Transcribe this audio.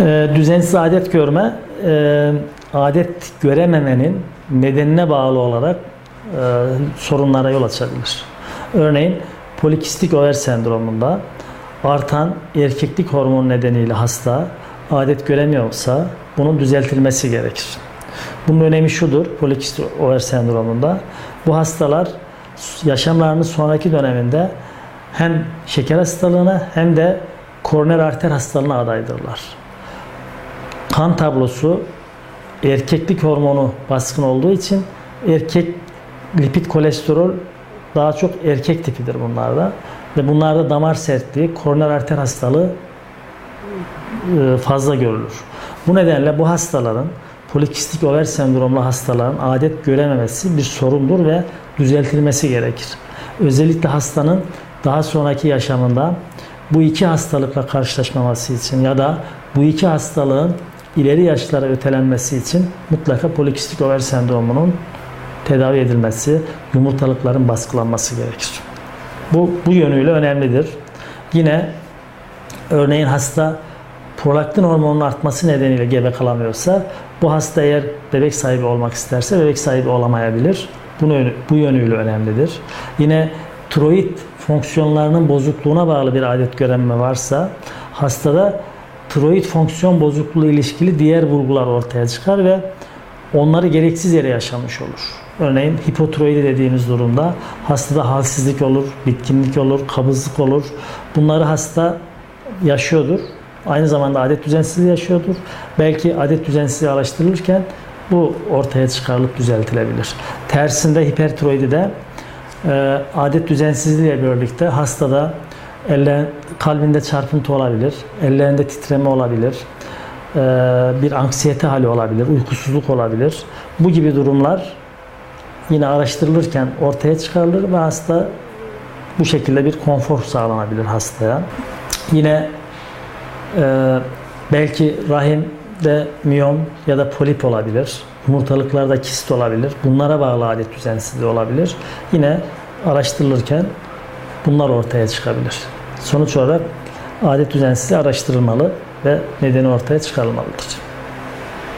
Ee, düzensiz adet görme, e, adet görememenin nedenine bağlı olarak e, sorunlara yol açabilir. Örneğin polikistik over sendromunda artan erkeklik hormonu nedeniyle hasta adet göremiyorsa bunun düzeltilmesi gerekir. Bunun önemi şudur polikistik over sendromunda. Bu hastalar yaşamlarının sonraki döneminde hem şeker hastalığına hem de koroner arter hastalığına adaydırlar. Kan tablosu erkeklik hormonu baskın olduğu için erkek lipid kolesterol daha çok erkek tipidir bunlarda. Ve bunlarda damar sertliği, koroner arter hastalığı e, fazla görülür. Bu nedenle bu hastaların polikistik over sendromlu hastaların adet görememesi bir sorundur ve düzeltilmesi gerekir. Özellikle hastanın daha sonraki yaşamında bu iki hastalıkla karşılaşmaması için ya da bu iki hastalığın ileri yaşlara ötelenmesi için mutlaka polikistik over sendromunun tedavi edilmesi, yumurtalıkların baskılanması gerekir. Bu, bu yönüyle önemlidir. Yine örneğin hasta prolaktin hormonunun artması nedeniyle gebe kalamıyorsa bu hasta eğer bebek sahibi olmak isterse bebek sahibi olamayabilir. Bunu, bu yönüyle önemlidir. Yine tiroid fonksiyonlarının bozukluğuna bağlı bir adet görünme varsa hastada tiroid fonksiyon bozukluğu ilişkili diğer bulgular ortaya çıkar ve onları gereksiz yere yaşamış olur. Örneğin hipotiroidi dediğimiz durumda hastada halsizlik olur, bitkinlik olur, kabızlık olur. Bunları hasta yaşıyordur. Aynı zamanda adet düzensizliği yaşıyordur. Belki adet düzensizliği araştırılırken bu ortaya çıkarılıp düzeltilebilir. Tersinde hipertiroidi de e, adet düzensizliği ile birlikte hastada elle, kalbinde çarpıntı olabilir, ellerinde titreme olabilir, bir anksiyete hali olabilir, uykusuzluk olabilir. Bu gibi durumlar yine araştırılırken ortaya çıkarılır ve hasta bu şekilde bir konfor sağlanabilir hastaya. Yine e, belki rahimde miyom ya da polip olabilir. Yumurtalıklarda kist olabilir. Bunlara bağlı adet düzensizliği olabilir. Yine araştırılırken bunlar ortaya çıkabilir. Sonuç olarak adet düzensizliği araştırılmalı ve nedeni ortaya çıkarılmalıdır.